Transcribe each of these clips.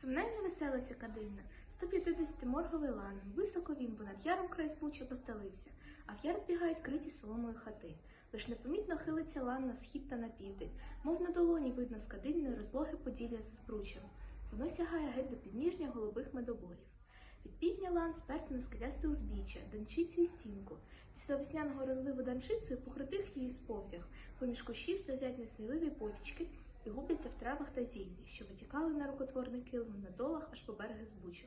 Сумна й невесела ця кадильна, 150 морговий лан, високо він, бо над яром край збуча постелився, а в яр збігають криті соломою хати. Лиш непомітно хилиться лан на схід та на південь, мов на долоні видно з кадильної розлоги поділля за збручем. Воно сягає геть до підніжня голубих медоборів. Від півдня лан сперся на скелясте узбіччя, данчицю і стінку. Після весняного розливу данчицею по крутих її сповзях, поміж кущів сльозять несміливі потічки і губляться в травах та зіллі, що витікали на рукотворний килим на долах аж по береги збучу.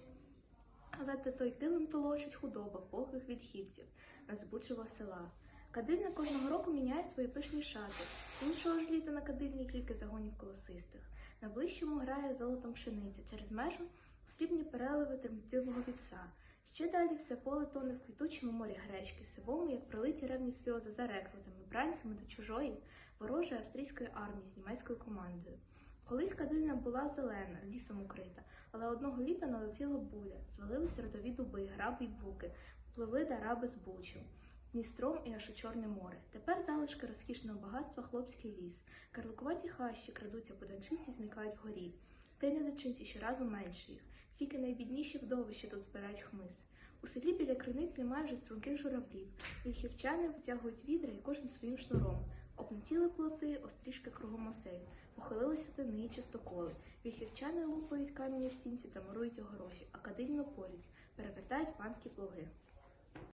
Але та той килим толочить худоба вбогих відхівців над збучого села. Кадильна кожного року міняє свої пишні шати. Іншого ж літа на кадильні кілька загонів колосистих. На ближчому грає золотом пшениця, через межу срібні переливи тремтливого вівса. Ще далі все поле тоне в квітучому морі гречки, сивому, як пролиті ревні сльози за рекрутами, бранцями до чужої, ворожої австрійської армії з німецькою командою. Колись кадильна була зелена, лісом укрита, але одного літа налетіла буря, звалилися родові дуби, граби й буки, пливли дараби з бучу. Дністром і аж у Чорне море. Тепер залишки розкішного багатства хлопський ліс. Карликуваті хащі крадуться по данчисі і зникають вгорі. Та й недочинці щоразу менше їх. Тільки найбідніші вдови ще тут збирають хмиз. У селі біля криниць немає вже струнких журавлів. Вільхівчани витягують відра і кожен своїм шнуром. Обнетіли плоти, острішки кругом осель. Похилилися тини і частоколи. Вільхівчани лупають каміння в стінці та мурують огорожі, а кадильно порють, перевертають панські плуги.